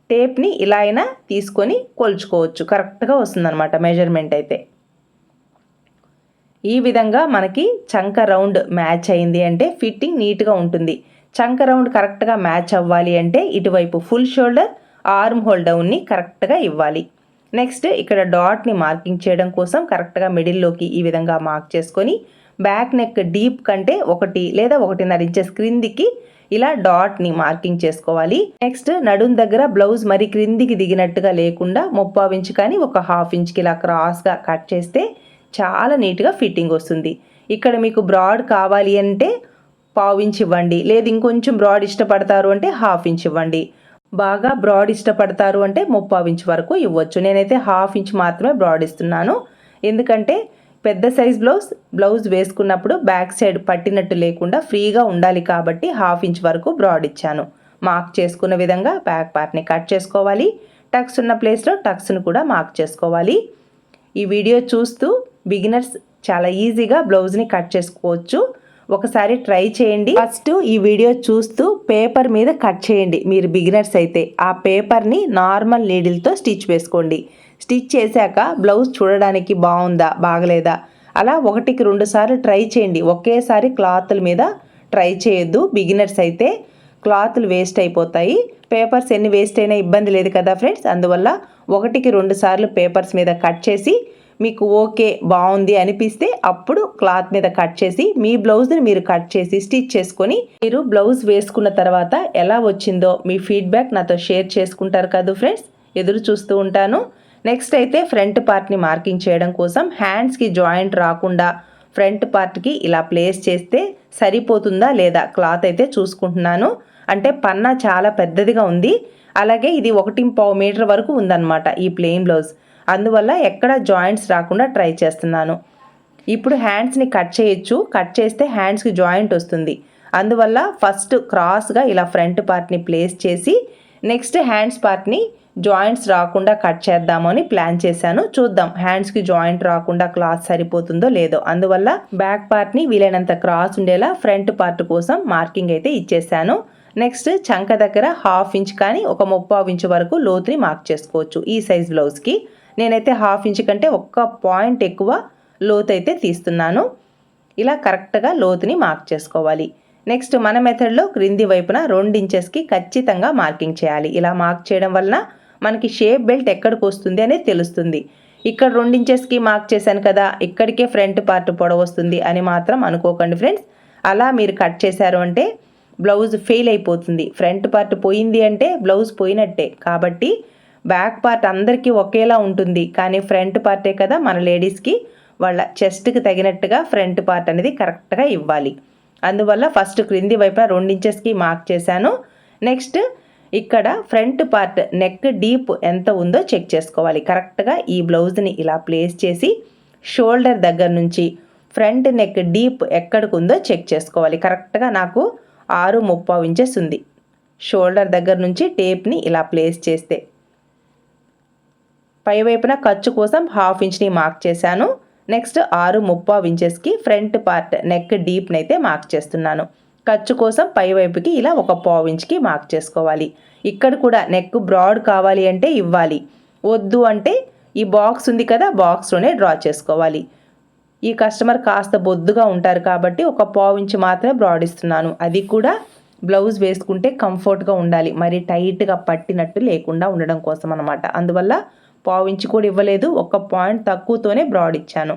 టేప్ని ఇలా అయినా తీసుకొని కొలుచుకోవచ్చు. కరెక్ట్గా వస్తుందన్నమాట మెజర్మెంట్ అయితే. ఈ విధంగా మనకి చంక రౌండ్ మ్యాచ్ అయింది అంటే ఫిట్టింగ్ నీట్గా ఉంటుంది. చంక రౌండ్ కరెక్ట్గా మ్యాచ్ అవ్వాలి అంటే ఇటువైపు ఫుల్ షోల్డర్ ఆర్మ్ హోల్ డౌన్ని కరెక్ట్గా ఇవ్వాలి. నెక్స్ట్ ఇక్కడ డాట్ని మార్కింగ్ చేయడం కోసం కరెక్ట్గా మిడిల్లోకి ఈ విధంగా మార్క్ చేసుకొని బ్యాక్ నెక్ డీప్ కంటే ఒకటి లేదా ఒకటిన్నర ఇంచెస్ క్రిందికి ఇలా డాట్ని మార్కింగ్ చేసుకోవాలి. నెక్స్ట్ నడుం దగ్గర బ్లౌజ్ మరి క్రిందికి దిగినట్టుగా లేకుండా ముప్పావు ఇంచ్ కానీ ఒక హాఫ్ ఇంచ్కి ఇలా క్రాస్గా కట్ చేస్తే చాలా నీట్గా ఫిట్టింగ్ వస్తుంది. ఇక్కడ మీకు బ్రాడ్ కావాలి అంటే పావు ఇంచ్ ఇవ్వండి. లేదు ఇంకొంచెం బ్రాడ్ ఇష్టపడతారు అంటే హాఫ్ ఇంచ్ ఇవ్వండి. బాగా బ్రాడ్ ఇష్టపడతారు అంటే ముప్పావు ఇంచ్ వరకు ఇవ్వచ్చు. నేనైతే హాఫ్ ఇంచ్ మాత్రమే బ్రాడ్ ఇస్తున్నాను. ఎందుకంటే పెద్ద సైజ్ బ్లౌజ్ బ్లౌజ్ వేసుకున్నప్పుడు బ్యాక్ సైడ్ పట్టినట్టు లేకుండా ఫ్రీగా ఉండాలి కాబట్టి హాఫ్ ఇంచ్ వరకు బ్రాడ్ ఇచ్చాను. మార్క్ చేసుకున్న విధంగా బ్యాక్ పార్ట్ని కట్ చేసుకోవాలి. టక్స్ ఉన్న ప్లేస్లో టక్స్ను కూడా మార్క్ చేసుకోవాలి. ఈ వీడియో చూస్తూ బిగినర్స్ చాలా ఈజీగా బ్లౌజ్ని కట్ చేసుకోవచ్చు. ఒకసారి ట్రై చేయండి. ఫస్ట్ ఈ వీడియో చూస్తూ పేపర్ మీద కట్ చేయండి. మీరు బిగినర్స్ అయితే ఆ పేపర్ని నార్మల్ నీడిల్తో స్టిచ్ వేసుకోండి. స్టిచ్ చేశాక బ్లౌజ్ చూడడానికి బాగుందా బాగలేదా? అలా ఒకటికి రెండు సార్లు ట్రై చేయండి. ఒకేసారి క్లాత్ల మీద ట్రై చేయొద్దు. బిగినర్స్ అయితే క్లాత్లు వేస్ట్ అయిపోతాయి. పేపర్స్ ఎన్ని వేస్ట్ అయినా ఇబ్బంది లేదు కదా ఫ్రెండ్స్? అందువల్ల ఒకటికి రెండు సార్లు పేపర్స్ మీద కట్ చేసి మీకు ఓకే బాగుంది అనిపిస్తే అప్పుడు క్లాత్ మీద కట్ చేసి మీ బ్లౌజ్ని మీరు కట్ చేసి స్టిచ్ చేసుకొని మీరు బ్లౌజ్ వేసుకున్న తర్వాత ఎలా వచ్చిందో మీ ఫీడ్బ్యాక్ నాతో షేర్ చేసుకుంటారు కదా ఫ్రెండ్స్? ఎదురు చూస్తూ ఉంటాను. నెక్స్ట్ అయితే ఫ్రంట్ పార్ట్ని మార్కింగ్ చేయడం కోసం హ్యాండ్స్కి జాయింట్ రాకుండా ఫ్రంట్ పార్ట్కి ఇలా ప్లేస్ చేస్తే సరిపోతుందా లేదా క్లాత్ అయితే చూసుకుంటున్నాను. అంటే పన్నా చాలా పెద్దదిగా ఉంది. అలాగే ఇది ఒకటి పావు మీటర్ వరకు ఉందన్నమాట ఈ ప్లెయిన్ బ్లౌజ్ అందువల్ల ఎక్కడ జాయింట్స్ రాకుండా ట్రై చేస్తున్నాను. ఇప్పుడు హ్యాండ్స్ని కట్ చేయొచ్చు. కట్ చేస్తే హ్యాండ్స్కి జాయింట్ వస్తుంది. అందువల్ల ఫస్ట్ క్రాస్గా ఇలా ఫ్రంట్ పార్ట్ని ప్లేస్ చేసి నెక్స్ట్ హ్యాండ్స్ పార్ట్ని జాయింట్స్ రాకుండా కట్ చేద్దామని ప్లాన్ చేశాను. చూద్దాం హ్యాండ్స్కి జాయింట్ రాకుండా క్లాత్ సరిపోతుందో లేదో. అందువల్ల బ్యాక్ పార్ట్ని వీలైనంత క్రాస్ ఉండేలా ఫ్రంట్ పార్ట్ కోసం మార్కింగ్ అయితే ఇచ్చేసాను నెక్స్ట్ చంక దగ్గర హాఫ్ ఇంచ్ కానీ ఒక ముప్పావు ఇంచ్ వరకు లోతుని మార్క్ చేసుకోవచ్చు ఈ సైజ్ బ్లౌజ్కి నేనైతే హాఫ్ ఇంచ్ కంటే ఒక్క పాయింట్ ఎక్కువ లోతు అయితే తీస్తున్నాను. ఇలా కరెక్ట్గా లోతుని మార్క్ చేసుకోవాలి. నెక్స్ట్ మన మెథడ్లో క్రింది వైపున రెండు ఇంచెస్కి ఖచ్చితంగా మార్కింగ్ చేయాలి. ఇలా మార్క్ చేయడం వలన మనకి షేప్ బెల్ట్ ఎక్కడికి వస్తుంది అనేది తెలుస్తుంది. ఇక్కడ రెండించెస్కి మార్క్ చేశాను కదా ఇక్కడికే ఫ్రంట్ పార్ట్ పొడవు వస్తుంది అని మాత్రం అనుకోకండి ఫ్రెండ్స్ అలా మీరు కట్ చేశారు అంటే బ్లౌజ్ ఫెయిల్ అయిపోతుంది. ఫ్రంట్ పార్ట్ పోయింది అంటే బ్లౌజ్ పోయినట్టే. కాబట్టి బ్యాక్ పార్ట్ అందరికీ ఒకేలా ఉంటుంది. కానీ ఫ్రంట్ పార్టే కదా మన లేడీస్కి వాళ్ళ చెస్ట్కి తగినట్టుగా ఫ్రంట్ పార్ట్ అనేది కరెక్ట్గా ఇవ్వాలి. అందువల్ల ఫస్ట్ క్రింది వైపున రెండించెస్కి మార్క్ చేశాను. నెక్స్ట్ ఇక్కడ ఫ్రంట్ పార్ట్ నెక్ డీప్ ఎంత ఉందో చెక్ చేసుకోవాలి. కరెక్ట్గా ఈ బ్లౌజ్ని ఇలా ప్లేస్ చేసి షోల్డర్ దగ్గర నుంచి ఫ్రంట్ నెక్ డీప్ ఎక్కడికి ఉందో చెక్ చేసుకోవాలి. కరెక్ట్గా నాకు ఆరు ముప్పావు ఇంచెస్ ఉంది. షోల్డర్ దగ్గర నుంచి టేప్ని ఇలా ప్లేస్ చేస్తే పై వైపున ఖర్చు కోసం హాఫ్ ఇంచ్ని మార్క్ చేశాను. నెక్స్ట్ ఆరు ముప్పావు ఇంచెస్కి ఫ్రంట్ పార్ట్ నెక్ డీప్ని అయితే మార్క్ చేస్తున్నాను. ఖర్చు కోసం పై వైపుకి ఇలా ఒక పావు ఇంచ్కి మార్క్ చేసుకోవాలి. ఇక్కడ కూడా నెక్ బ్రాడ్ కావాలి అంటే ఇవ్వాలి. వద్దు అంటే ఈ బాక్స్ ఉంది కదా బాక్స్లోనే డ్రా చేసుకోవాలి. ఈ కస్టమర్ కాస్త బొద్దుగా ఉంటారు కాబట్టి ఒక పావు మాత్రమే బ్రాడ్ ఇస్తున్నాను. అది కూడా బ్లౌజ్ వేసుకుంటే కంఫర్ట్గా ఉండాలి. మరి టైట్గా పట్టినట్టు లేకుండా ఉండడం కోసం అనమాట అందువల్ల పావు ఇంచు కూడా ఇవ్వలేదు ఒక పాయింట్ తక్కువతోనే బ్రాడ్ ఇచ్చాను.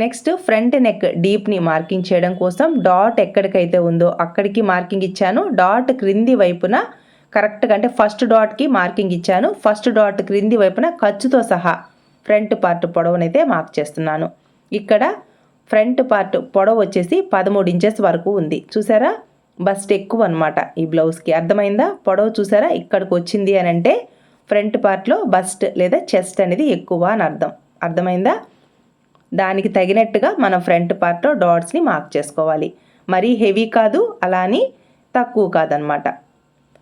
నెక్స్ట్ ఫ్రంట్ నెక్ డీప్ని మార్కింగ్ చేయడం కోసం డాట్ ఎక్కడికైతే ఉందో అక్కడికి మార్కింగ్ ఇచ్చాను. డాట్ క్రింది వైపున కరెక్ట్గా అంటే ఫస్ట్ డాట్కి మార్కింగ్ ఇచ్చాను. ఫస్ట్ డాట్ క్రింది వైపున ఖర్చుతో సహా ఫ్రంట్ పార్ట్ పొడవునైతే మార్క్ చేస్తున్నాను. ఇక్కడ ఫ్రంట్ పార్ట్ పొడవు వచ్చేసి పదమూడు ఇంచెస్ వరకు ఉంది. చూసారా? బస్ట్ ఎక్కువ అనమాట ఈ బ్లౌజ్కి అర్థమైందా? పొడవు చూసారా? ఇక్కడికి వచ్చింది అని అంటే ఫ్రంట్ పార్ట్లో బస్ట్ లేదా చెస్ట్ అనేది ఎక్కువ అని అర్థం. అర్థమైందా? దానికి తగినట్టుగా మనం ఫ్రంట్ పార్ట్లో డాట్స్ని మార్క్ చేసుకోవాలి. మరీ హెవీ కాదు అలా అని తక్కువ కాదనమాట.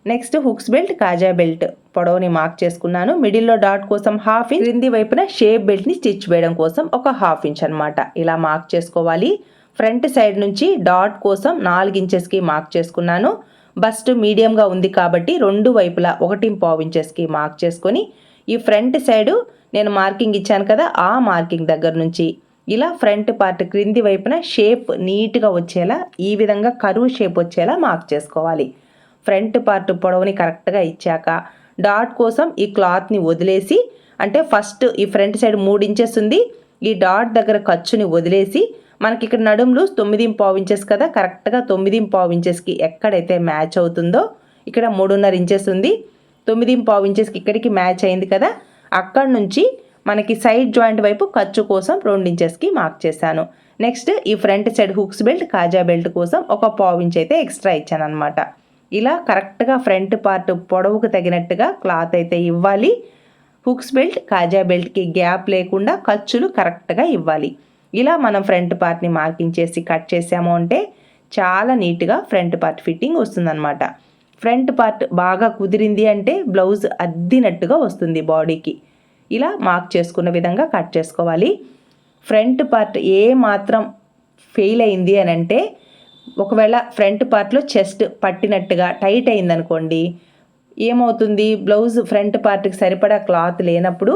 నెక్స్ట్ హుక్స్ బెల్ట్ కాజా బెల్ట్ పొడవుని మార్క్ చేసుకున్నాను. మిడిల్లో డాట్ కోసం హాఫ్ ఇంచ్ క్రింది వైపున షేప్ బెల్ట్ని స్టిచ్ వేయడం కోసం ఒక హాఫ్ ఇంచ్ అనమాట. ఇలా మార్క్ చేసుకోవాలి. ఫ్రంట్ సైడ్ నుంచి డాట్ కోసం నాలుగు ఇంచెస్కి మార్క్ చేసుకున్నాను. బస్ట్ మీడియంగా ఉంది కాబట్టి రెండు వైపులా ఒకటి పావు ఇంచెస్కి మార్క్ చేసుకొని ఈ ఫ్రంట్ సైడు నేను మార్కింగ్ ఇచ్చాను కదా ఆ మార్కింగ్ దగ్గర నుంచి. ఇలా ఫ్రంట్ పార్ట్ క్రింది వైపున షేప్ నీట్గా వచ్చేలా ఈ విధంగా కరువు షేప్ వచ్చేలా మార్క్ చేసుకోవాలి. ఫ్రంట్ పార్ట్ పొడవుని కరెక్ట్గా ఇచ్చాక డాట్ కోసం ఈ క్లాత్ని వదిలేసి అంటే ఫస్ట్ ఈ ఫ్రంట్ సైడ్ మూడు ఇంచెస్ ఉంది ఈ డాట్ దగ్గర ఖర్చుని వదిలేసి మనకి ఇక్కడ నడుములు తొమ్మిది పావు ఇంచెస్ కదా కరెక్ట్గా తొమ్మిది పావు ఇంచెస్కి ఎక్కడైతే మ్యాచ్ అవుతుందో ఇక్కడ మూడున్నర ఇంచెస్ ఉంది. తొమ్మిది పావు ఇంచెస్కి ఇక్కడికి మ్యాచ్ అయింది కదా? అక్కడ నుంచి మనకి సైడ్ జాయింట్ వైపు ఖర్చు కోసం రెండు ఇంచెస్కి మార్క్ చేశాను. నెక్స్ట్ ఈ ఫ్రంట్ సైడ్ హుక్స్ బెల్ట్ కాజా బెల్ట్ కోసం ఒక పావు ఇంచ్ అయితే ఎక్స్ట్రా ఇచ్చాను అనమాట ఇలా కరెక్ట్గా ఫ్రంట్ పార్ట్ పొడవుకు తగినట్టుగా క్లాత్ అయితే ఇవ్వాలి. హుక్స్ బెల్ట్ కాజా బెల్ట్కి గ్యాప్ లేకుండా ఖర్చులు కరెక్ట్గా ఇవ్వాలి. ఇలా మనం ఫ్రంట్ పార్ట్ని మార్కింగ్ చేసి కట్ చేసాము అంటే చాలా నీట్గా ఫ్రంట్ పార్ట్ ఫిట్టింగ్ వస్తుందన్నమాట. ఫ్రంట్ పార్ట్ బాగా కుదిరింది అంటే బ్లౌజ్ అద్దినట్టుగా వస్తుంది బాడీకి. ఇలా మార్క్ చేసుకున్న విధంగా కట్ చేసుకోవాలి. ఫ్రంట్ పార్ట్ ఏ మాత్రం ఫెయిల్ అయింది అని అంటే ఒకవేళ ఫ్రంట్ పార్ట్లో చెస్ట్ పట్టినట్టుగా టైట్ అయిందనుకోండి ఏమవుతుంది? బ్లౌజ్ ఫ్రంట్ పార్ట్కి సరిపడా క్లాత్ లేనప్పుడు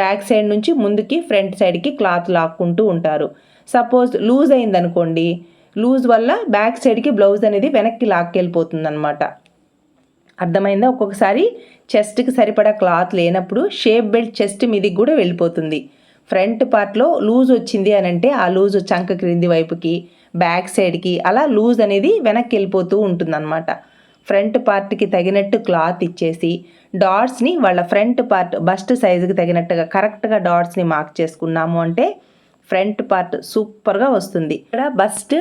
బ్యాక్ సైడ్ నుంచి ముందుకి ఫ్రంట్ సైడ్కి క్లాత్ లాక్కుంటూ ఉంటారు. సపోజ్ లూజ్ అయిందనుకోండి లూజ్ వల్ల బ్యాక్ సైడ్కి బ్లౌజ్ అనేది వెనక్కి లాక్కెళ్ళిపోతుంది అనమాట అర్థమైందా? ఒక్కొక్కసారి చెస్ట్కి సరిపడా క్లాత్ లేనప్పుడు షేప్ బెల్ట్ చెస్ట్ మీదికి కూడా వెళ్ళిపోతుంది. ఫ్రంట్ పార్ట్లో లూజ్ వచ్చింది అని అంటే ఆ లూజ్ చంక క్రింది వైపుకి బ్యాక్ సైడ్కి అలా లూజ్ అనేది వెనక్కి వెళ్ళిపోతూ ఉంటుందన్నమాట. ఫ్రంట్ పార్ట్కి తగినట్టు క్లాత్ ఇచ్చేసి డాట్స్ని వాళ్ళ ఫ్రంట్ పార్ట్ బస్ట్ సైజుకి తగినట్టుగా కరెక్ట్గా డాట్స్ని మార్క్ చేసుకున్నాము అంటే ఫ్రంట్ పార్ట్ సూపర్గా వస్తుంది. ఇక్కడ బస్ట్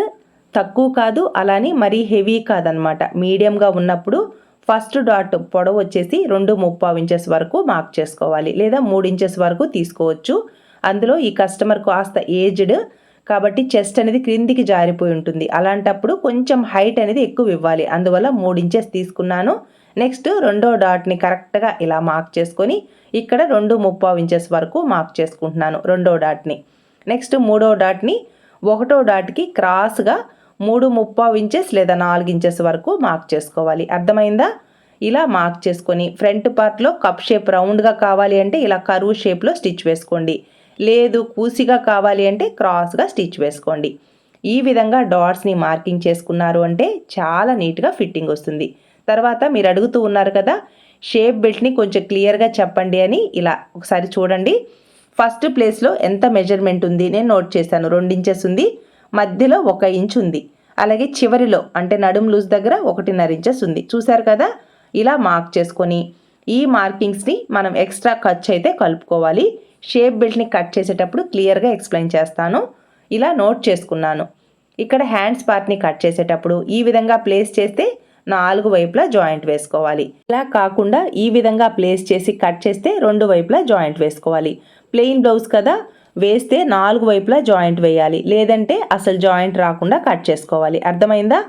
తక్కువ కాదు అలానే మరీ హెవీ కాదనమాట మీడియంగా ఉన్నప్పుడు ఫస్ట్ డాట్ పొడవు వచ్చేసి రెండు ముప్పావు ఇంచెస్ వరకు మార్క్ చేసుకోవాలి లేదా మూడు ఇంచెస్ వరకు తీసుకోవచ్చు. అందులో ఈ కస్టమర్ కాస్త ఏజ్డ్ కాబట్టి చెస్ట్ అనేది క్రిందికి జారిపోయి ఉంటుంది. అలాంటప్పుడు కొంచెం హైట్ అనేది ఎక్కువ ఇవ్వాలి. అందువల్ల మూడు ఇంచెస్ తీసుకున్నాను. నెక్స్ట్ రెండో డాట్ని కరెక్ట్గా ఇలా మార్క్ చేసుకొని ఇక్కడ రెండు ముప్పావు ఇంచెస్ వరకు మార్క్ చేసుకుంటున్నాను రెండో డాట్ని నెక్స్ట్ మూడో డాట్ని ఒకటో డాట్కి క్రాస్గా మూడు ముప్పావు ఇంచెస్ లేదా నాలుగు ఇంచెస్ వరకు మార్క్ చేసుకోవాలి. అర్థమైందా? ఇలా మార్క్ చేసుకొని ఫ్రంట్ పార్ట్లో కప్ షేప్ రౌండ్గా కావాలి అంటే ఇలా కరువు షేప్లో స్టిచ్ వేసుకోండి. లేదు కూసిగా కావాలి అంటే క్రాస్గా స్టిచ్ వేసుకోండి. ఈ విధంగా డాట్స్ని మార్కింగ్ చేసుకున్నారు అంటే చాలా నీట్గా ఫిట్టింగ్ వస్తుంది. తర్వాత మీరు అడుగుతూ ఉన్నారు కదా షేప్ బెల్ట్ని కొంచెం క్లియర్గా చెప్పండి అని ఇలా ఒకసారి చూడండి. ఫస్ట్ ప్లేస్లో ఎంత మెజర్మెంట్ ఉంది? నేను నోట్ చేశాను. రెండు ఇంచెస్ ఉంది. మధ్యలో ఒక ఇంచ్ ఉంది. అలాగే చివరిలో అంటే నడుం లూజ్ దగ్గర ఒకటిన్నర ఇంచెస్ ఉంది. చూసారు కదా? ఇలా మార్క్ చేసుకొని ఈ మార్కింగ్స్ని మనం ఎక్స్ట్రా ఖర్చు అయితే కలుపుకోవాలి. షేప్ బెల్ట్ని కట్ చేసేటప్పుడు క్లియర్గా ఎక్స్ప్లెయిన్ చేస్తాను. ఇలా నోట్ చేసుకున్నాను. ఇక్కడ హ్యాండ్స్ పార్ట్ని కట్ చేసేటప్పుడు ఈ విధంగా ప్లేస్ చేస్తే నాలుగు వైపులా జాయింట్ వేసుకోవాలి. ఇలా కాకుండా ఈ విధంగా ప్లేస్ చేసి కట్ చేస్తే రెండు వైపులా జాయింట్ వేసుకోవాలి. ప్లెయిన్ బ్లౌజ్ కదా? వేస్తే నాలుగు వైపులా జాయింట్ వేయాలి. లేదంటే అసలు జాయింట్ రాకుండా కట్ చేసుకోవాలి. అర్థమైందా?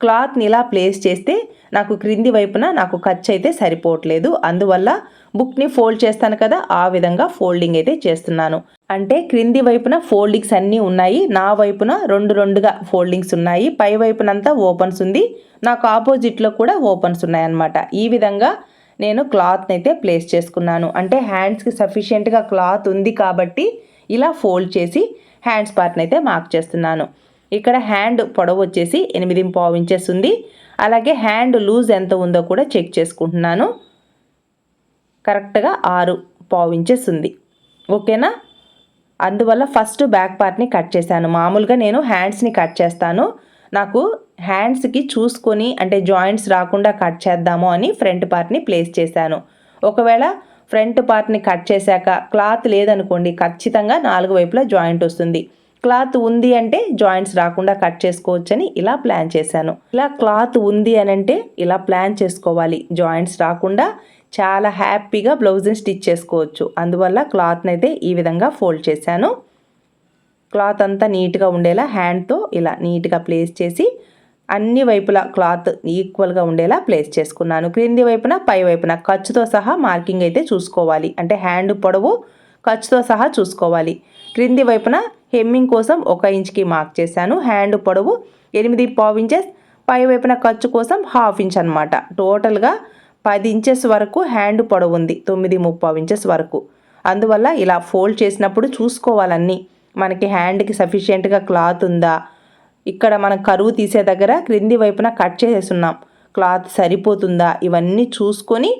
క్లాత్ని ఇలా ప్లేస్ చేస్తే నాకు క్రింది వైపున నాకు ఖర్చు అయితే సరిపోవట్లేదు. అందువల్ల బుక్ని ఫోల్డ్ చేస్తాను కదా ఆ విధంగా ఫోల్డింగ్ అయితే చేస్తున్నాను. అంటే క్రింది వైపున ఫోల్డింగ్స్ అన్నీ ఉన్నాయి. నా వైపున రెండు రెండుగా ఫోల్డింగ్స్ ఉన్నాయి. పై వైపునంతా ఓపెన్స్ ఉంది. నాకు ఆపోజిట్లో కూడా ఓపెన్స్ ఉన్నాయన్నమాట. ఈ విధంగా నేను క్లాత్ని అయితే ప్లేస్ చేసుకున్నాను. అంటే హ్యాండ్స్కి సఫిషియెంట్గా క్లాత్ ఉంది కాబట్టి ఇలా ఫోల్డ్ చేసి హ్యాండ్స్ పార్ట్ని అయితే మార్క్ చేస్తున్నాను. ఇక్కడ హ్యాండ్ పొడవు వచ్చేసి ఎనిమిది పావు ఇంచెస్ ఉంది. అలాగే హ్యాండ్ లూజ్ ఎంత ఉందో కూడా చెక్ చేసుకుంటున్నాను. కరెక్ట్గా ఆరు పావు ఇంచెస్ ఉంది. ఓకేనా? అందువల్ల ఫస్ట్ బ్యాక్ పార్ట్ని కట్ చేశాను. మామూలుగా నేను హ్యాండ్స్ని కట్ చేస్తాను. నాకు హ్యాండ్స్కి చూసుకొని అంటే జాయింట్స్ రాకుండా కట్ చేద్దాము అని ఫ్రంట్ పార్ట్ని ప్లేస్ చేశాను. ఒకవేళ ఫ్రంట్ పార్ట్ని కట్ చేశాక క్లాత్ లేదనుకోండి ఖచ్చితంగా నాలుగు వైపులా జాయింట్ వస్తుంది. క్లాత్ ఉంది అంటే జాయింట్స్ రాకుండా కట్ చేసుకోవచ్చని ఇలా ప్లాన్ చేశాను. ఇలా క్లాత్ ఉంది అని అంటే ఇలా ప్లాన్ చేసుకోవాలి. జాయింట్స్ రాకుండా చాలా హ్యాపీగా బ్లౌజ్ని స్టిచ్ చేసుకోవచ్చు. అందువల్ల క్లాత్ని అయితే ఈ విధంగా ఫోల్డ్ చేశాను. క్లాత్ అంతా నీట్గా ఉండేలా హ్యాండ్తో ఇలా నీట్గా ప్లేస్ చేసి అన్ని వైపులా క్లాత్ ఈక్వల్గా ఉండేలా ప్లేస్ చేసుకున్నాను. క్రింది వైపున పై వైపున ఖర్చుతో సహా మార్కింగ్ అయితే చూసుకోవాలి. అంటే హ్యాండ్ పొడవు ఖర్చుతో సహా చూసుకోవాలి. క్రింది వైపున హెమ్మింగ్ కోసం ఒక ఇంచ్కి మార్క్ చేశాను. హ్యాండ్ పొడవు ఎనిమిది పావు ఇంచెస్ పై వైపున ఖర్చు కోసం హాఫ్ ఇంచ్ అనమాట టోటల్గా పది ఇంచెస్ వరకు హ్యాండ్ పొడవు ఉంది. తొమ్మిది ముప్పావు ఇంచెస్ వరకు. అందువల్ల ఇలా ఫోల్డ్ చేసినప్పుడు చూసుకోవాలన్నీ. మనకి హ్యాండ్కి సఫిషియెంట్గా క్లాత్ ఉందా? ఇక్కడ మనం కరువు తీసే దగ్గర క్రింది వైపున కట్ చేసేస్తున్నాం క్లాత్ సరిపోతుందా? ఇవన్నీ చూసుకొని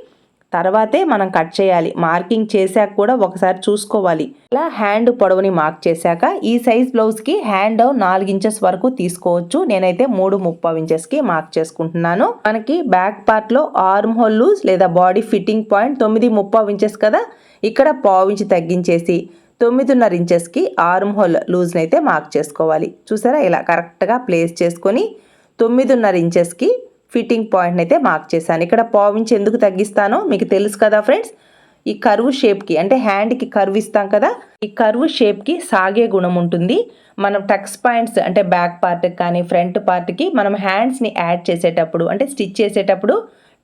తర్వాతే మనం కట్ చేయాలి. మార్కింగ్ చేశాక కూడా ఒకసారి చూసుకోవాలి. ఇలా హ్యాండ్ పొడవుని మార్క్ చేశాక ఈ సైజ్ బ్లౌజ్కి హ్యాండ్ నాలుగు ఇంచెస్ వరకు తీసుకోవచ్చు. నేనైతే మూడు ముప్పై ఇంచెస్కి మార్క్ చేసుకుంటున్నాను. మనకి బ్యాక్ పార్ట్లో ఆర్మ్ హోల్ లూజ్ లేదా బాడీ ఫిట్టింగ్ పాయింట్ తొమ్మిది ముప్పై ఇంచెస్ కదా? ఇక్కడ పావు ఇంచ్ తగ్గించేసి తొమ్మిదిన్నర ఇంచెస్కి ఆర్మ్ హోల్ లూజ్ని అయితే మార్క్ చేసుకోవాలి. చూసారా? ఇలా కరెక్ట్గా ప్లేస్ చేసుకొని తొమ్మిదిన్నర ఇంచెస్కి ఫిట్టింగ్ పాయింట్ని అయితే మార్క్ చేశాను. ఇక్కడ పావించి ఎందుకు తగ్గిస్తానో మీకు తెలుసు కదా ఫ్రెండ్స్? ఈ కరువు షేప్కి అంటే హ్యాండ్కి కర్వ్ ఇస్తాం కదా? ఈ కరువు షేప్కి సాగే గుణం ఉంటుంది. మనం టక్స్ పాయింట్స్ అంటే బ్యాక్ పార్ట్కి కానీ ఫ్రంట్ పార్ట్కి మనం హ్యాండ్స్ని యాడ్ చేసేటప్పుడు అంటే స్టిచ్ చేసేటప్పుడు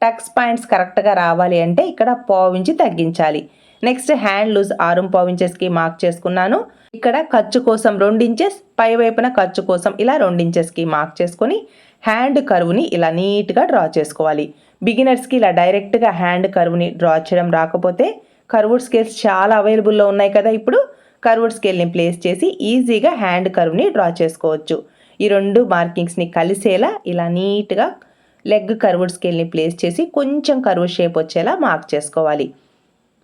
టక్స్ పాయింట్స్ కరెక్ట్గా రావాలి అంటే ఇక్కడ పావించి తగ్గించాలి. నెక్స్ట్ హ్యాండ్ లూజ్ ఆరు పావు ఇంచెస్కి మార్క్ చేసుకున్నాను. ఇక్కడ ఖర్చు కోసం రెండు ఇంచెస్ పై వైపున ఖర్చు కోసం ఇలా రెండు ఇంచెస్కి మార్క్ చేసుకొని హ్యాండ్ కరువుని ఇలా నీట్గా డ్రా చేసుకోవాలి. బిగినర్స్కి ఇలా డైరెక్ట్గా హ్యాండ్ కరువుని డ్రా చేయడం రాకపోతే కర్వుడ్ స్కేల్స్ చాలా అవైలబుల్లో ఉన్నాయి కదా ఇప్పుడు. కర్వుడ్ స్కేల్ని ప్లేస్ చేసి ఈజీగా హ్యాండ్ కరువుని డ్రా చేసుకోవచ్చు. ఈ రెండు మార్కింగ్స్ని కలిసేలా ఇలా నీట్గా లెగ్ కర్వుడ్ స్కేల్ని ప్లేస్ చేసి కొంచెం కరువు షేప్ వచ్చేలా మార్క్ చేసుకోవాలి.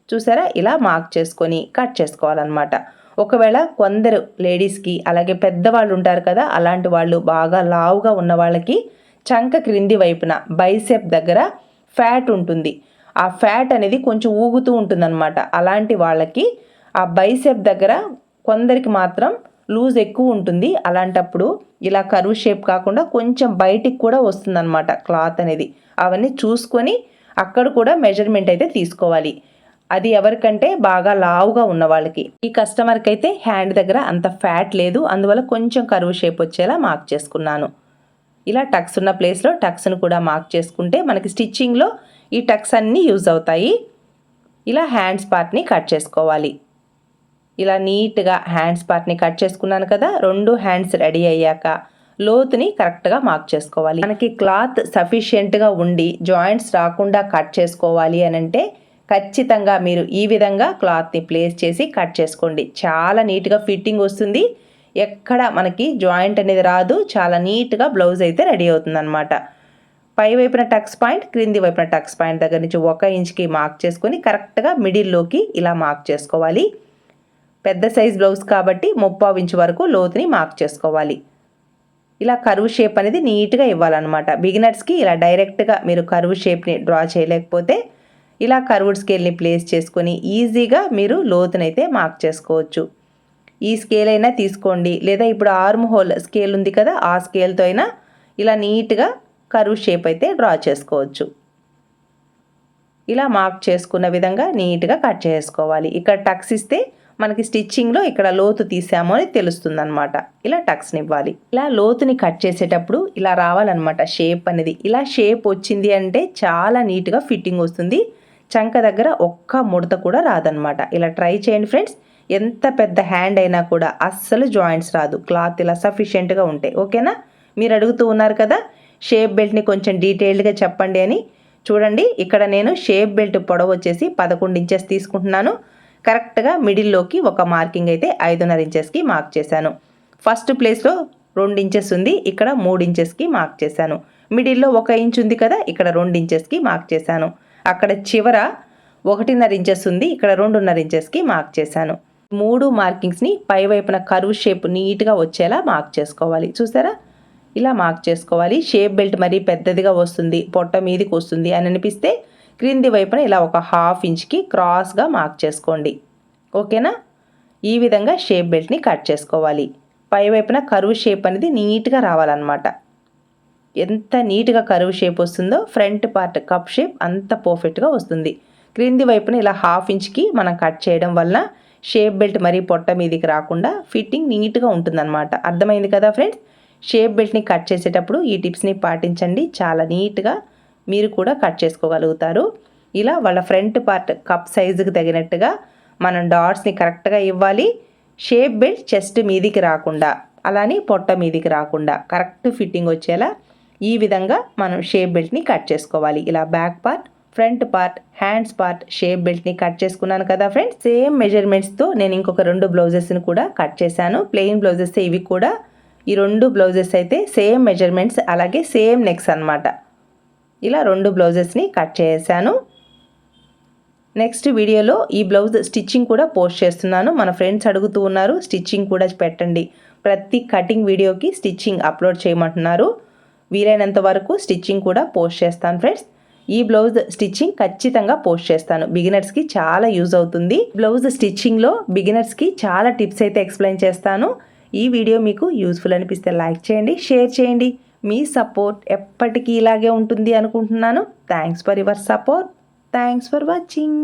చూసారా? ఇలా మార్క్ చేసుకొని కట్ చేసుకోవాలన్నమాట. ఒకవేళ కొందరు లేడీస్కి అలాగే పెద్దవాళ్ళు ఉంటారు కదా అలాంటి వాళ్ళు బాగా లావుగా ఉన్న వాళ్ళకి చంక క్రింది వైపున బైసెప్ దగ్గర ఫ్యాట్ ఉంటుంది. ఆ ఫ్యాట్ అనేది కొంచెం ఊగుతూ ఉంటుందన్నమాట. అలాంటి వాళ్ళకి ఆ బైసెప్ దగ్గర కొందరికి మాత్రం లూజ్ ఎక్కువ ఉంటుంది. అలాంటప్పుడు ఇలా కరువు షేప్ కాకుండా కొంచెం బయటికి కూడా వస్తుందన్నమాట క్లాత్ అనేది. అవన్నీ చూసుకొని అక్కడ కూడా మెజర్మెంట్ అయితే తీసుకోవాలి. అది ఎవరికంటే బాగా లావుగా ఉన్న వాళ్ళకి. ఈ కస్టమర్కి అయితే హ్యాండ్ దగ్గర అంత ఫ్యాట్ లేదు. అందువల్ల కొంచెం కరువు షేప్ వచ్చేలా మార్క్ చేసుకున్నాను. ఇలా టక్స్ ఉన్న ప్లేస్లో టక్స్ను కూడా మార్క్ చేసుకుంటే మనకి స్టిచ్చింగ్లో ఈ టక్స్ అన్నీ యూజ్ అవుతాయి. ఇలా హ్యాండ్స్ పార్ట్ని కట్ చేసుకోవాలి. ఇలా నీట్గా హ్యాండ్స్ పార్ట్ని కట్ చేసుకున్నాను కదా రెండు హ్యాండ్స్ రెడీ అయ్యాక లోతుని కరెక్ట్గా మార్క్ చేసుకోవాలి. మనకి క్లాత్ సఫిషియెంట్గా ఉండి జాయింట్స్ రాకుండా కట్ చేసుకోవాలి అని అంటే ఖచ్చితంగా మీరు ఈ విధంగా క్లాత్ని ప్లేస్ చేసి కట్ చేసుకోండి. చాలా నీట్గా ఫిట్టింగ్ వస్తుంది. ఎక్కడ మనకి జాయింట్ అనేది రాదు. చాలా నీట్గా బ్లౌజ్ అయితే రెడీ అవుతుంది అనమాట పై వైపున టక్స్ పాయింట్ క్రింది వైపున టక్స్ పాయింట్ దగ్గర నుంచి ఒక ఇంచ్కి మార్క్ చేసుకొని కరెక్ట్గా మిడిల్లోకి ఇలా మార్క్ చేసుకోవాలి. పెద్ద సైజ్ బ్లౌజ్ కాబట్టి ముప్పావు ఇంచ్ వరకు లోతుని మార్క్ చేసుకోవాలి. ఇలా కరువు షేప్ అనేది నీట్గా ఇవ్వాలన్నమాట. బిగినర్స్కి ఇలా డైరెక్ట్గా మీరు కరువు షేప్ని డ్రా చేయలేకపోతే ఇలా కర్వుడ్ స్కేల్ని ప్లేస్ చేసుకొని ఈజీగా మీరు లోతునైతే మార్క్ చేసుకోవచ్చు. ఈ స్కేల్ అయినా తీసుకోండి. లేదా ఇప్పుడు ఆర్మ్ హోల్ స్కేల్ ఉంది కదా ఆ స్కేల్తో అయినా ఇలా నీట్గా కరువు షేప్ అయితే డ్రా చేసుకోవచ్చు. ఇలా మార్క్ చేసుకున్న విధంగా నీట్గా కట్ చేసుకోవాలి. ఇక్కడ టక్స్ ఇస్తే మనకి స్టిచ్చింగ్లో ఇక్కడ లోతు తీసాము అని తెలుస్తుంది అనమాట ఇలా టక్స్ని ఇవ్వాలి ఇలా లోతుని కట్ చేసేటప్పుడు ఇలా రావాలన్నమాట షేప్ అనేది. ఇలా షేప్ వచ్చింది అంటే చాలా నీట్గా ఫిట్టింగ్ వస్తుంది. చంక దగ్గర ఒక్క ముడత కూడా రాదనమాట ఇలా ట్రై చేయండి ఫ్రెండ్స్ ఎంత పెద్ద హ్యాండ్ అయినా కూడా అస్సలు జాయింట్స్ రాదు. క్లాత్ ఇలా సఫిషియెంట్గా ఉంటాయి ఓకేనా మీరు అడుగుతూ ఉన్నారు కదా షేప్ బెల్ట్ని కొంచెం డీటెయిల్డ్గా చెప్పండి అని. చూడండి ఇక్కడ నేను షేప్ బెల్ట్ పొడవు వచ్చేసి పదకొండు ఇంచెస్ తీసుకుంటున్నాను. కరెక్ట్గా మిడిల్లోకి ఒక మార్కింగ్ అయితే ఐదున్నర ఇంచెస్కి మార్క్ చేశాను. ఫస్ట్ ప్లేస్లో రెండు ఇంచెస్ ఉంది ఇక్కడ మూడు ఇంచెస్కి మార్క్ చేశాను. మిడిల్లో ఒక ఇంచ్ ఉంది కదా ఇక్కడ రెండు ఇంచెస్కి మార్క్ చేశాను. అక్కడ చివర ఒకటిన్నర ఇంచెస్ ఉంది. ఇక్కడ రెండున్నర ఇంచెస్కి మార్క్ చేశాను. మూడు మార్కింగ్స్ని పై వైపున కరువు షేప్ నీట్గా వచ్చేలా మార్క్ చేసుకోవాలి. చూసారా? ఇలా మార్క్ చేసుకోవాలి. షేప్ బెల్ట్ మరీ పెద్దదిగా వస్తుంది. పొట్ట మీదకి వస్తుంది అని అనిపిస్తే క్రింది వైపున ఇలా ఒక హాఫ్ ఇంచ్కి క్రాస్గా మార్క్ చేసుకోండి. ఓకేనా? ఈ విధంగా షేప్ బెల్ట్ని కట్ చేసుకోవాలి. పై వైపున కరువు షేప్ అనేది నీట్గా రావాలన్నమాట. ఎంత నీట్గా కరువు షేప్ వస్తుందో ఫ్రంట్ పార్ట్ కప్ షేప్ అంత పర్ఫెక్ట్గా వస్తుంది. క్రింది వైపున ఇలా హాఫ్ ఇంచ్కి మనం కట్ చేయడం వల్ల షేప్ బెల్ట్ మరీ పొట్ట మీదకి రాకుండా ఫిట్టింగ్ నీట్గా ఉంటుందన్నమాట. అర్థమైంది కదా ఫ్రెండ్స్? షేప్ బెల్ట్ని కట్ చేసేటప్పుడు ఈ టిప్స్ని పాటించండి. చాలా నీట్గా మీరు కూడా కట్ చేసుకోగలుగుతారు. ఇలా వాళ్ళ ఫ్రంట్ పార్ట్ కప్ సైజుకి తగినట్టుగా మనం డాట్స్ని కరెక్ట్గా ఇవ్వాలి. షేప్ బెల్ట్ చెస్ట్ మీదికి రాకుండా అలానే పొట్ట మీదికి రాకుండా కరెక్ట్ ఫిట్టింగ్ వచ్చేలా ఈ విధంగా మనం షేప్ బెల్ట్ని కట్ చేసుకోవాలి. ఇలా back part front part hands part shape బెల్ట్ని cut చేసుకున్నాను కదా ఫ్రెండ్స్ సేమ్ మెజర్మెంట్స్తో నేను ఇంకొక రెండు బ్లౌజెస్ని కూడా కట్ చేశాను. ప్లెయిన్ బ్లౌజెస్ ఇవి కూడా. ఈ రెండు బ్లౌజెస్ అయితే సేమ్ మెజర్మెంట్స్ అలాగే సేమ్ నెక్స్ అనమాట ఇలా రెండు బ్లౌజెస్ని కట్ చేశాను. నెక్స్ట్ వీడియోలో ఈ బ్లౌజ్ స్టిచ్చింగ్ కూడా పోస్ట్ చేస్తున్నాను. మన ఫ్రెండ్స్ అడుగుతూ ఉన్నారు స్టిచ్చింగ్ కూడా పెట్టండి. ప్రతి కటింగ్ వీడియోకి స్టిచ్చింగ్ అప్లోడ్ చేయమంటున్నారు. వీలైనంత వరకు స్టిచ్చింగ్ కూడా పోస్ట్ చేస్తాను ఫ్రెండ్స్. ఈ బ్లౌజ్ స్టిచ్చింగ్ ఖచ్చితంగా పోస్ట్ చేస్తాను. బిగినర్స్కి చాలా యూజ్ అవుతుంది. బ్లౌజ్ స్టిచ్చింగ్లో బిగినర్స్కి చాలా టిప్స్ అయితే ఎక్స్ప్లెయిన్ చేస్తాను. ఈ వీడియో మీకు యూస్ఫుల్ అనిపిస్తే లైక్ చేయండి షేర్ చేయండి. మీ సపోర్ట్ ఎప్పటికీ ఇలాగే ఉంటుంది అనుకుంటున్నాను. Thanks for your support thanks for watching